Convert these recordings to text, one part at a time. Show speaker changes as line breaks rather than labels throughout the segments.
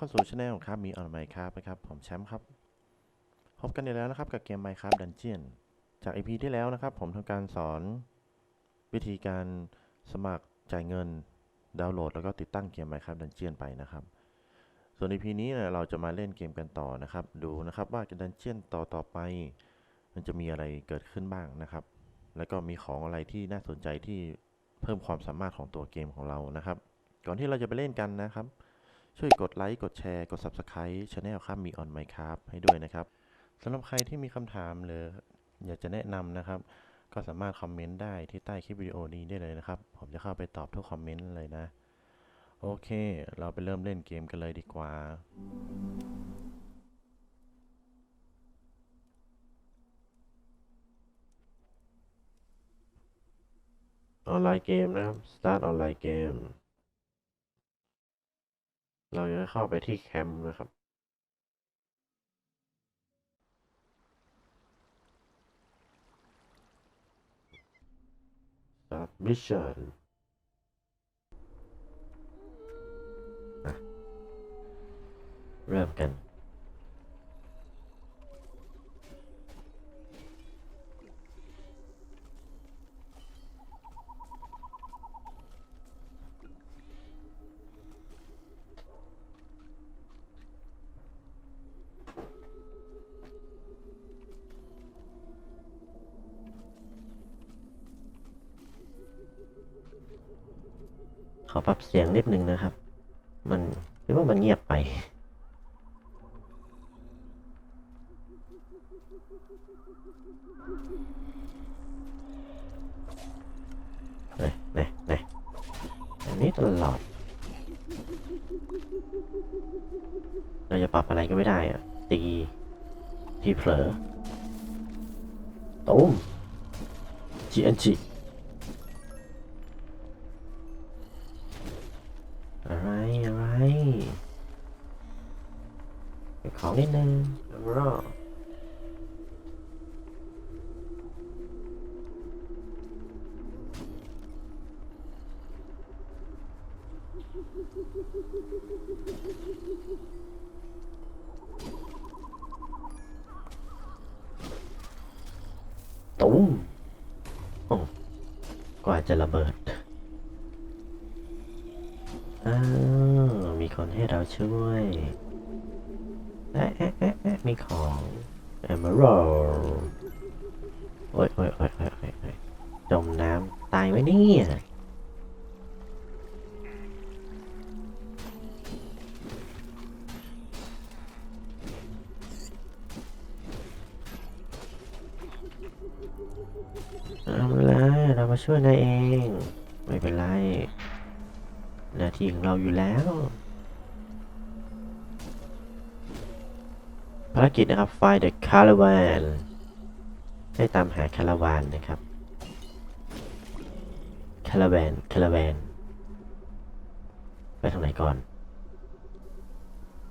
เข้าสู่ช anel ครับมีออนไมค์ครับนะครับ ผมแชมป์ครับ พบกันอีกแล้วนะครับกับเกม Minecraft Dungeon จาก EP ที่แล้วนะครับ ผมทำการสอนวิธีการสมัครจ่ายเงินดาวน์โหลด แล้วก็ติดตั้งเกม Minecraft Dungeon ไปนะครับ ส่วน EP นี้เนี่ยเราจะมาเล่นเกมกันต่อนะครับ ดูนะครับว่า Dungeon ต่อต่อไป มันจะมีอะไรเกิดขึ้นบ้างนะครับ แล้วก็มีของอะไรที่น่าสนใจที่เพิ่มความสามารถของตัวเกมของเรานะครับ ก่อนที่เราจะไปเล่นกันนะครับ ช่วยกดไลค์ กดแชร์ กด Subscribe Channel ครับมี on my ครับให้ด้วยนะครับสำหรับใครที่มีคำถามหรืออยากจะแนะนำนะครับ ก็สามารถคอมเมนต์ได้ที่ใต้คลิปวิดีโอนี้ได้เลยนะครับ ผมจะเข้าไปตอบทุกคอมเมนต์เลยนะ โอเค เราไปเริ่มเล่นเกมกันเลยดีกว่า ออนไลน์เกมนะครับ Start ออนไลน์เกม เราจะเข้าไปที่แคมป์นะครับ Start Mission อ่นเริ่มกัน เสียงนิดนึงนะครับ มันหรือว่ามันเงียบไปเฮ้ยเฮ้ยเฮ้ยนนี้ตลอดเราจะปรับอะไรก็ไม่ได้อะตีที่เผลอตุ้ม GNG อะไของนิดนึงแล้วก็ตุ้มโอ้กว่าจะระเบิดอ้าวมีคนให้เราช่วย เอ๊ะเอ๊ะเอ๊ะเอ๊ะมีของ Emerald โอ้ยโอ้ยโอ้ยโอ้ยโอ้ยโอ้ยจมน้ำตายไหมเนี่ยเอาละเรามาช่วยนายเอง ไม่เป็นไรหน้าที่ของเราอยู่แล้ว ภารกิจนะครับ Find the caravan ให้ตามหาคาราวานนะครับ คาราแวนคาราแวนไปทางไหนก่อน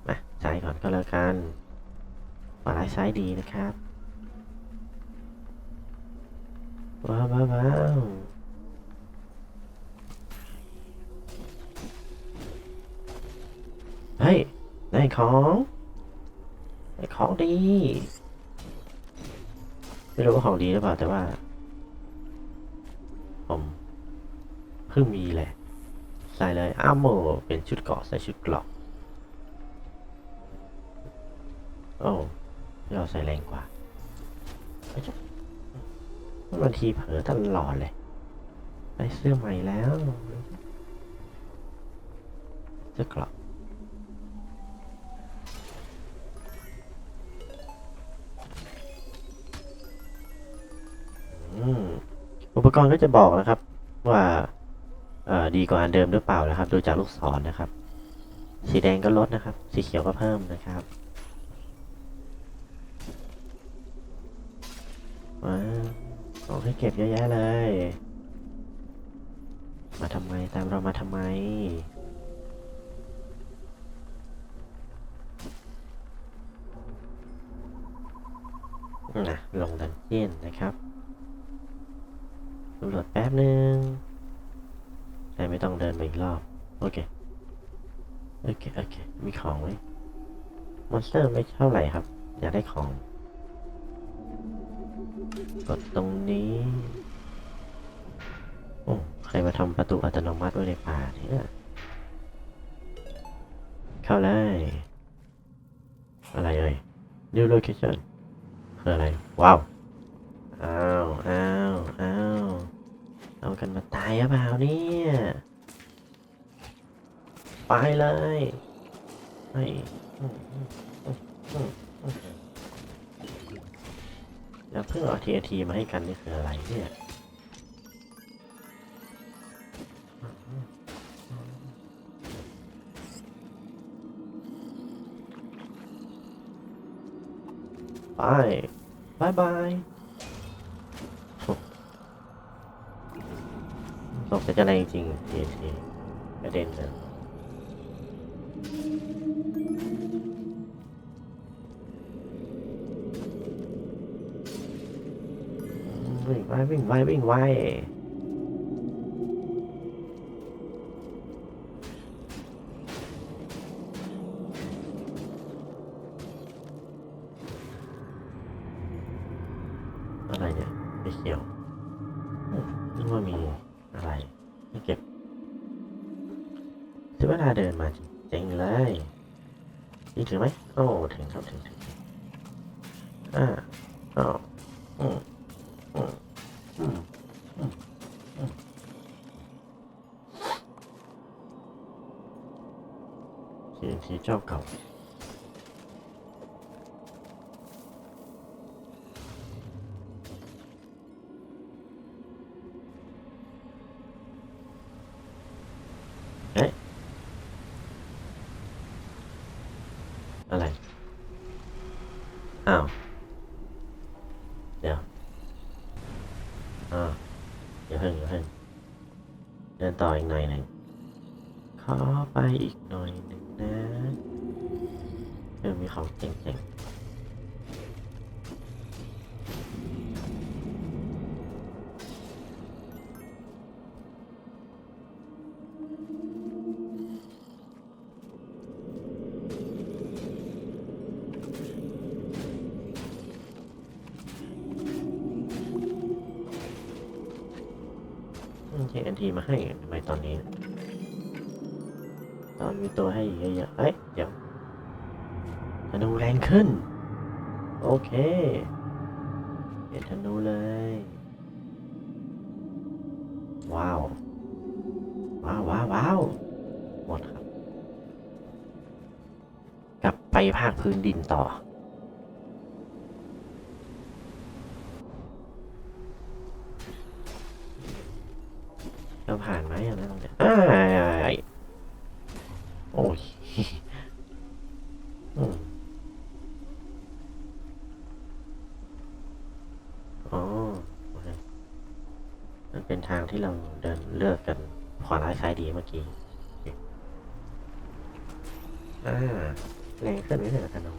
มาซ้ายก่อนก็แล้วกันขวาซ้ายดีนะครับ ว้าวว้าวว้าวเฮ้ยได้ของ ได้ของดี ไม่รู้ว่าของดีหรือเปล่าแต่ว่า ผมเพิ่งมีแหละ ใส่เลยอ้ามโมเป็นชุดเกาะใส่ชุดกราะโอ้เราใส่แรงกว่าบางทีเผลอตลอดเลยได้เสื้อใหม่แล้วเสื้อกราะ อุปกรณ์ก็จะบอกนะครับ ว่าดีกว่าอันเดิมหรือเปล่านะครับ ดูจากลูกศรนะครับ สีแดงก็ลดนะครับ สีเขียวก็เพิ่มนะครับว้าของให้เก็บเยอะแยะเลย มาทำไมตามเรามาทำไมนะลงดันเจียนนะครับ ตำรวจแป๊บหนึ่งแต่ไม่ต้องเดินไปอีกรอบ โอเค โอเค โอเค มีของไหมมอนสเตอร์ไม่เท่าไหร่ครับ อยากได้ของ กดตรงนี้ โอ้ใครมาทำประตูอัตโนมัติไว้ในป่าเนี่ยเข้าเลย อะไรเอ่ย new location คืออะไร ว้าว อ้าว อ้าว อ้าว เอา กันมาตายหรือเปล่าเนี่ยไปเลยไอ้แล้วเพิ่งเอาทีทีมาให้กันนี่คืออะไรเนี่ยไปบายบาย สงสัยจะแรจริงทีทีกระเด็นเลยวิ่งไววิ่งไววิ่งไวอะไรเนี่ยไม่เขียวนึกว่ามี อะไรไม่เก็บถึงเวลาเดินมาจริงๆเลยนี่ถึงไหมโอ้ถึงครับถึงถึงถึงอ่าอ๋ออืมอืมอืมอืมอืมทีทีเจ้าเก่าเอ๊ะอะไร อ้าวเดี๋ยวอ่าอย่าเพิ่งอย่าเพิ่งเดินต่ออีกหน่อยหนึ่งขอไปอีกหน่อยหนึ่งนะเออมีของเจ๋งๆ ธนูแรงขึ้น โอเคเห็นธนูเลย ว้าว ว้าวว้าวว้าวหมดครับ กลับไปภาคพื้นดินต่อเราผ่านไหมอะนะตรงเนี้ยอ้ายโอ้ยอืมอ๋อโอเคมันเป็นทางที่เราเดินเลือกกันขวาร้ายซ้ายดี เมื่อกี้โอเคอ่าแรงขึ้นนิดหนึ่งนะธนู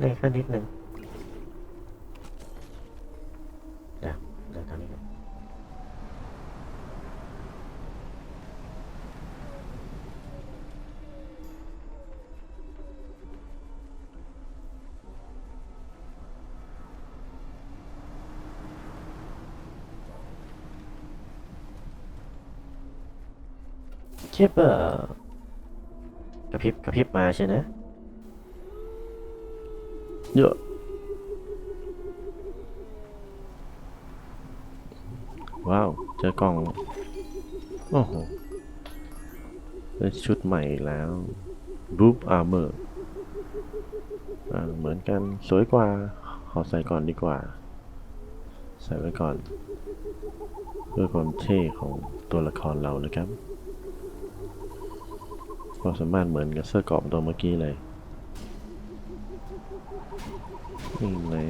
แรงขึ้นนิดนึง เชฟเออกระพริบกระพริบมาใช่ไหม
เยอะว้าว เจอกล่อง โอ้โหชุดใหม่แล้วบูปอาร์เมอร์เหมือนกันสวยกว่า ขอใส่ก่อนดีกว่า ใส่ไว้ก่อนเพื่อความเท่ของตัวละครเรานะครับ ความสามารถเหมือนกับเสื้อเกราะตัวเมื่อกี้เลยนี่แหละ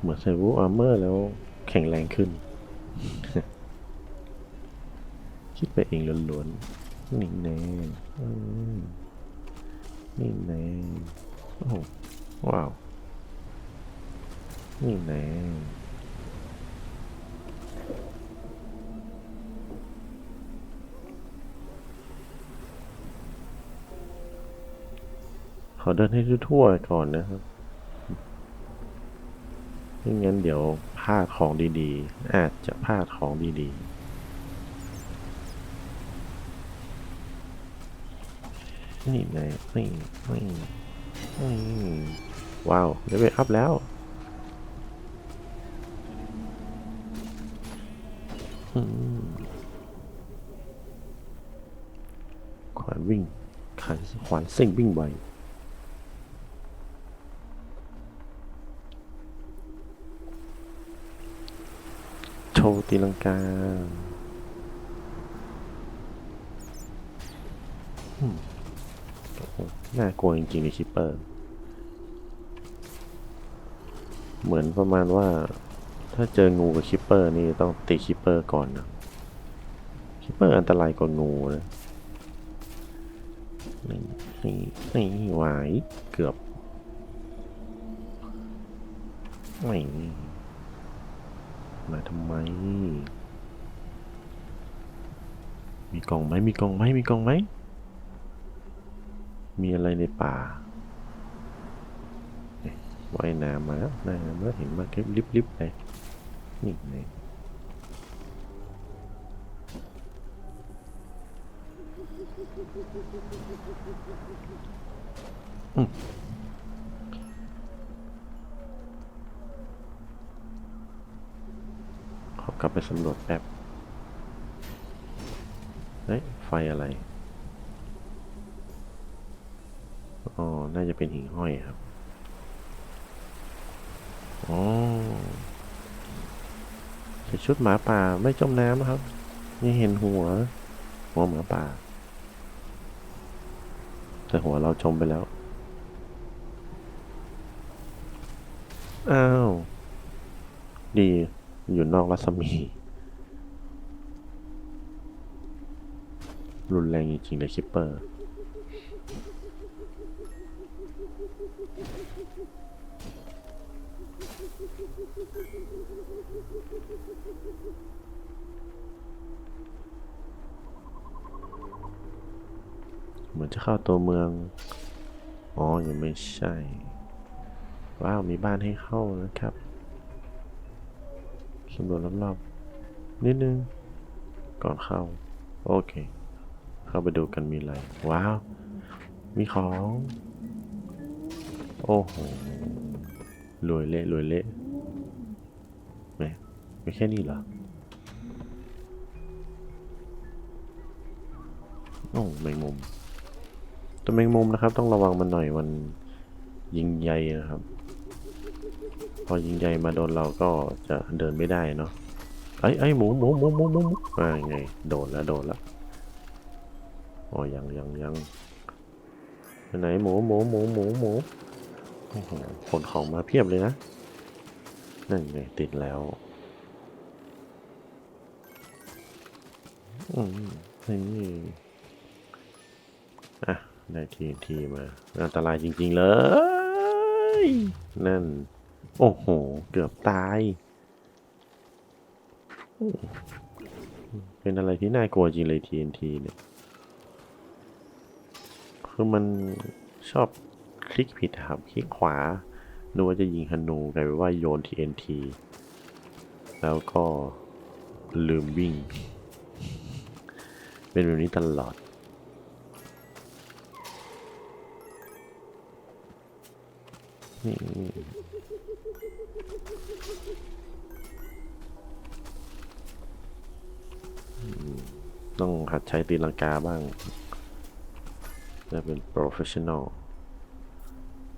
เหมือนใส่วูอาร์เมอร์แล้วแข็งแรงขึ้น คิดไปเองล้วนๆนี่แน่อืมนี่แน่โอ้โหว้าวนี่แน่ ขอ
เดินให้ทั่วๆก่อนนะครับไม่งั้นเดี๋ยวพลาดของดีๆ อาจจะพลาดของดีๆนี่ไงนี่นี่นี่ว้าวเลเวลอัพแล้วขวานวิ่งขวานขวานเส้งวิ่งไว โชว์ ตีลังกาน่ากลัวจริงๆในคิปเปอร์ เหมือนประมาณว่า ถ้าเจองูกับคิปเปอร์นี่ต้องตีคิปเปอร์ก่อนนะคิปเปอร์อันตรายกว่างูนะนี่นี่นี่หวายเกือบไม่ มาทำไม มีกล่องไหมมีกล่องไหมมีกล่องไหม มีอะไรในป่าว่ายน้ำมาแล้วน้ำแล้วเห็นมาเก็บลิบๆเลยนี่ไงอืมขอ กลับไปสำรวจแป๊บเฮ้ยไฟอะไร อ๋อ น่าจะเป็นหิ่งห้อยครับ อ๋อใส่ชุดหมาป่าไม่จมน้ำนะครับ นี่เห็นหัว หัวหมาป่า แต่หัวเราจมไปแล้ว อ้าว ดี อยู่นอกรัศมี รุนแรงจริงๆเลยคิปเปอร์ เหมือนจะเข้าตัวเมือง อ๋อ ยังไม่ใช่ ว้าว มีบ้านให้เข้านะครับ สำรวจรอบๆ นิดนึง ก่อนเข้า โอเค เข้าไปดูกันมีอะไร ว้าว มีของ โอ้โหรวยเละรวยเละแหมไม่แค่นี้เหรอ โอ้แมงมุม ตัวแมงมุมนะครับ ต้องระวังมันหน่อยมันยิงใยนะครับ พอยิงใยมาโดนเราก็จะเดินไม่ได้เนาะไอ้ไอ้หมูหมูหมูหมูหมูหมูอ่าไงโดนแล้วโดนแล้วอ๋อยังยังยังไปไหนหมูหมูหมูหมูหมูโอ้โหขนของมาเพียบเลยนะนั่นไงติดแล้วอืมนี่อะได้ทีทีมา อันตรายจริง ๆ เลย นั่น โอ้โห เกือบตาย เป็นอะไรที่น่ากลัวจริงเลย TNT เนี่ย คือมันชอบคลิกผิดครับ คลิกขวานึกว่าจะยิงธนูกลายเป็นว่าโยน TNT แล้วก็ลืมวิ่ง เป็นแบบนี้ตลอดนี่ ต้องหัดใช้ตีลังกาบ้างจะเป็น professional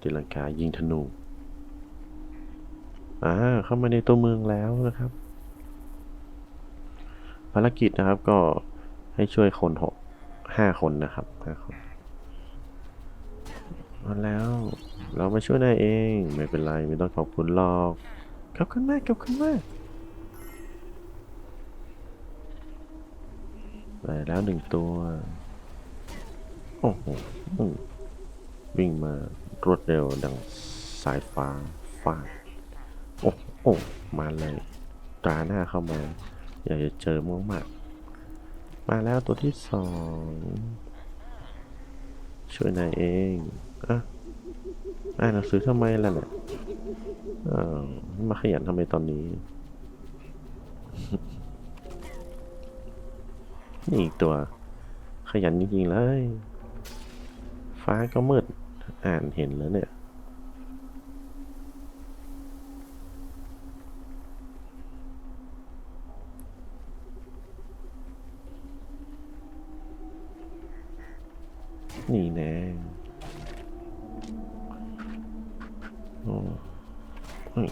ตีลังกายิงธนูอ่าเข้ามาในตัวเมืองแล้วนะครับ ภารกิจนะครับก็ให้ช่วยคนหกห้าคนนะครับห้าคนมาแล้วเรามาช่วยนายเอง ไม่เป็นไร ไม่ต้องขอบคุณหรอก ขอบคุณมาก ขอบคุณมาก ไปแล้วหนึ่งตัว โอ้โห วิ่งมารวดเร็วดังสายฟ้าฟาดโอ้โอ้มาเลยตราหน้าเข้ามา อยากจะเจอมากมาก มาแล้วตัวที่สอง ช่วยนายเองอะอ่านหนังสือทำไมล่ะเนี่ยอ้าวมาขยันทำไมตอนนี้ นี่อีกตัว ขยันจริงๆเลย ฟ้าก็มืด อ่านเห็นแล้วเนี่ย นี่แน่โอ้ย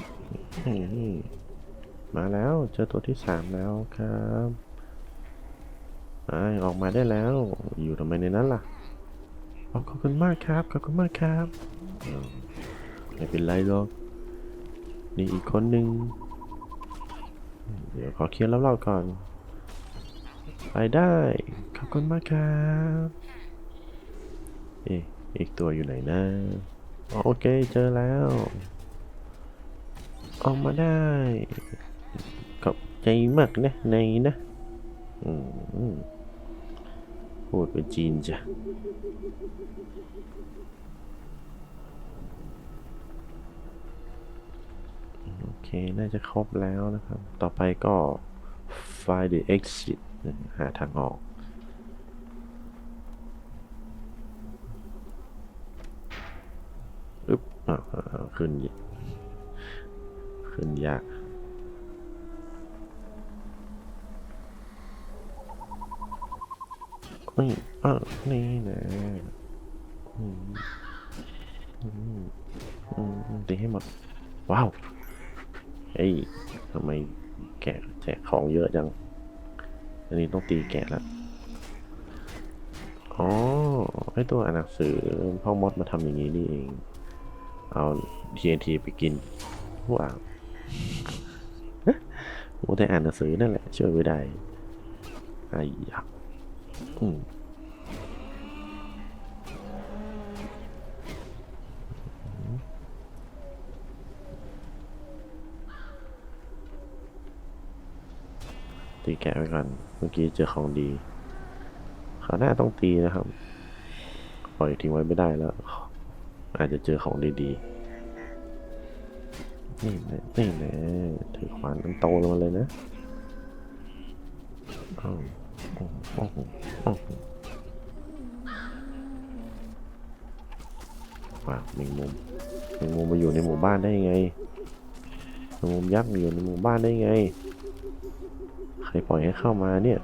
มาแล้ว เจอตัวที่สามแล้วครับ อออกมาได้แล้ว อยู่ทำไมในนั้นล่ะขอบคุณมากครับขอบคุณมากครับไม่เป็นไรหรอกนี่อีกคนหนึ่งเดี๋ยวขอเคลียร์รอบๆก่อน ไปได้ขอบคุณมากครับเอ๊ะอีกตัวอยู่ไหนนะโอเคเจอแล้ว ออกมาได้ขอบใจมากนะในนะ อืม พูดเป็นจีนจ้ะโอเค น่าจะครบแล้วนะครับ ต่อไปก็ find the exit หาทางออกอึ๊บอ่าขึ้นยขึ้นยาก นี่อะนี่นะอืมอืมอืมตีให้หมด ว้าวเฮ้ยทำไมแกะแจกของเยอะจัง อันนี้ต้องตีแกะแล้วอ๋อไอตัวอ่านหนังสือพ่อมดมาทำอย่างนี้นี่เอง เอา TNT ไปกินว้าวโอ้แต่อ่านหนังสือนั่นแหละ ช่วยไม่ได้ไอ้ยะ อืมตีแกะไปก่อน เมื่อกี้เจอของดีขาวหน้าต้องตีนะครับ ปล่อยทิ้งไว้ไม่ได้แล้ว อาจจะเจอของดีๆ นี่นะนี่นะถือขวานมันโตลงมาเลยนะอ้าว ว้าวแมงมุมแมงมุมมาอยู่ในหมู่บ้านได้ยังไงแมงมุมยักษ์มาอยู่ในหมู่บ้านได้ยังไง ใครปล่อยให้เข้ามาเนี่ย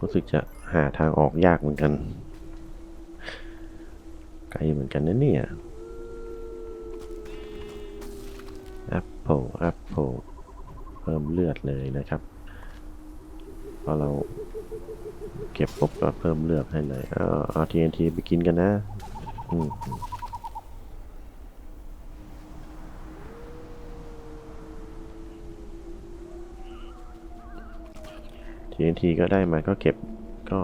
รู้สึกจะหาทางออกยากเหมือนกัน ไกลเหมือนกันนะเนี่ยแอปเปิลแอปเปิลเพิ่มเลือดเลยนะครับพอเราเก็บปุ๊บก็เพิ่มเลือดให้เลย เอาเอา TNT ไปกินกันนะ อืม TNT ก็ได้มาก็เก็บก็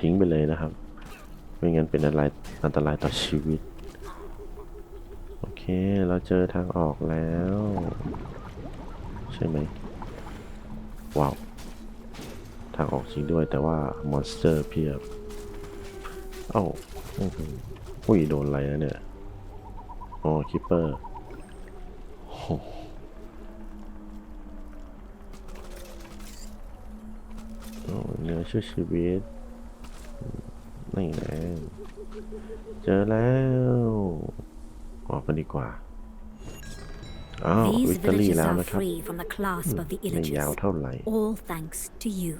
ทิ้งไปเลยนะครับ ไม่งั้นเป็นอันตรายอันตรายต่อชีวิต โอเค เราเจอทางออกแล้ว ใช่ไหมว้าว ทางออกจริงด้วยแต่ว่ามอนสเตอร์เพียบ เอ้าอุ้ยโดนอะไรนะเนี่ย อ๋อคิปเปอร์โอ้ โหโอ้เนื้อช่วยชีวิตนี่แนะเจอแล้วออกกันดีกว่าอ้าว
These
วิกตอรี่
villages
แล้ว
are
นะครับ
free from the clasp of the
ไม่ยาว
Illagers,
เท่าไหร่
all thanks to you.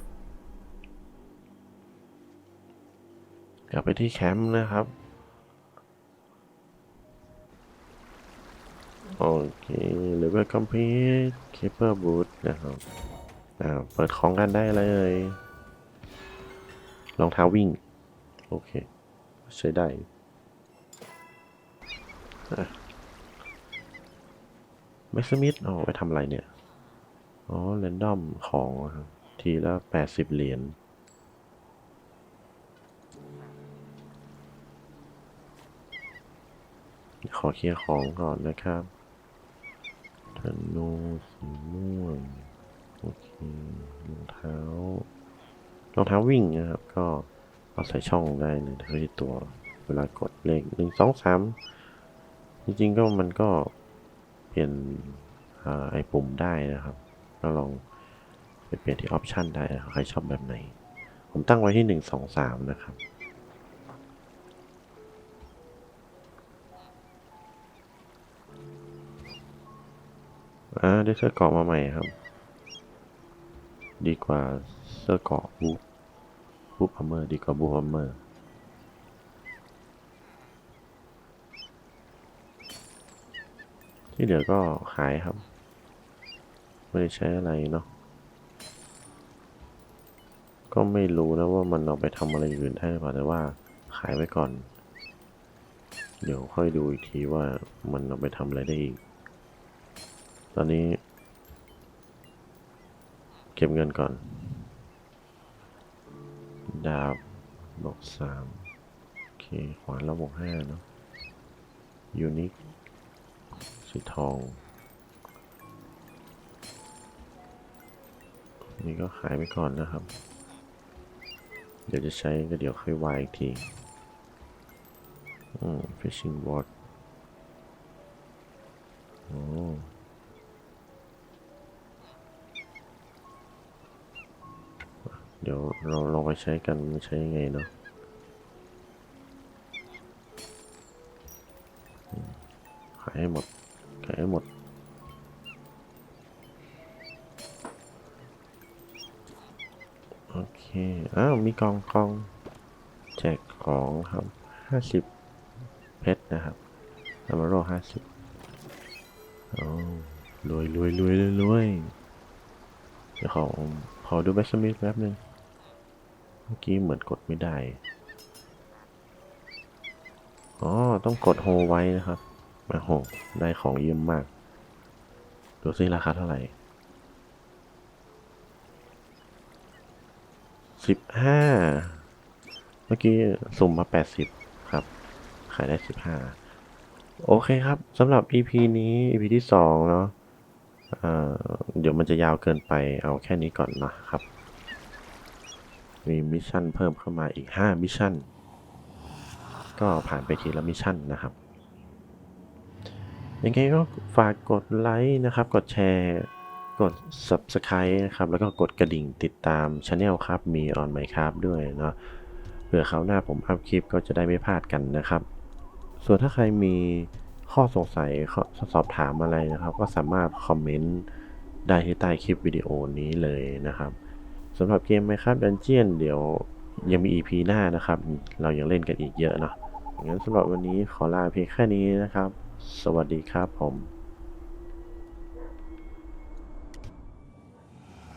กลับไปที่แคมป์นะครับ โอเคเลเวลคอมพลีทเคเปอร์บูทนะครับอ่าเปิดของกันได้เลย รองเท้าวิ่ง โอเค ใช้ได้แม็กซ์มิดเอาไปทำอะไรเนี่ย อ๋อเรนดอมของทีละแปดสิบเหรียญขอเคลียร์ของก่อนนะครับธนูสีม่วง โอเครองเท้า รองเท้าวิ่งนะครับ ก็เอาใส่ช่องได้เลยที่ตัวเวลากดเลขหนึ่งสองสามจริงๆก็มันก็เปลี่ยนอไอ้ปุ่มได้นะครับก็ลองไปเปลี่ยนที่ออปชันได้นะครับใครชอบแบบไหน ผมตั้งไว้ที่หนึ่งสองสามนะครับอ่าได้เสื้อเกาะมาใหม่ครับ ดีกว่าเสื้อเกาะบู บูพัมเมอร์ดีกว่าบูพัมเมอร์ที่เหลือก็ขายครับ ไม่ได้ใช้อะไรเนาะก็ไม่รู้นะว่ามันเอาไปทำอะไรอื่นได้หรือเปล่าแต่ว่าขายไว้ก่อน เดี๋ยวค่อยดูอีกทีว่ามันเอาไปทำอะไรได้อีก ตอนนี้ เก็บเงินก่อน ดาบบวกสามโอเค ขวานเราบวกห้าเนาะยูนิคสีทอง นี่ก็ขายไปก่อนนะครับ เดี๋ยวจะใช้ก็เดี๋ยวค่อยวายอีกทีอืม fishing rod โอ้ เดี๋ยวเราลองไปใช้กันใช้ยังไงเนาะขายให้หมด ขายให้หมด โอเค อ้าว มีกองกองแจกของครับห้าสิบเพชรนะครับอามาโรห้าสิบโอ้รวยรวยรวยรวยรวยเดี๋ยวขอขอดูแบสมิธแป๊บนึง เมื่อกี้เหมือนกดไม่ได้ อ๋อ ต้องกดโฮไว้นะครับโอ้โหได้ของเยี่ยมมาก ดูซิราคาเท่าไหร่สิบห้า เมื่อกี้สุ่มมาแปดสิบครับ ขายได้สิบห้า โอเคครับสำหรับ EP นี้ EP ที่สองเนาะเดี๋ยวมันจะยาวเกินไปเอาแค่นี้ก่อนนะครับ มีมิชชั่นเพิ่มเข้ามาอีก 5 มิชชั่น ก็ผ่านไปทีละมิชชั่นนะครับยังไงก็ฝากกดไลค์นะครับ กดแชร์ กด Subscribe นะครับ แล้วก็กดกระดิ่งติดตามช anel ครับ มีออนไมครับด้วยเนาะเผื่อคราวหน้าผมอัพคลิปก็จะได้ไม่พลาดกันนะครับ ส่วนถ้าใครมีข้อสงสัยข้อสอบถามอะไรนะครับ ก็สามารถคอมเมนต์ได้ที่ใต้คลิปวิดีโอนี้เลยนะครับ สำหรับเกมไหมครับดันเจียนเดี๋ยวยังมี EP หน้านะครับ เรายังเล่นกันอีกเยอะเนาะงั้นสำหรับวันนี้ขอลาเพียงแค่นี้นะครับ สวัสดีครับผม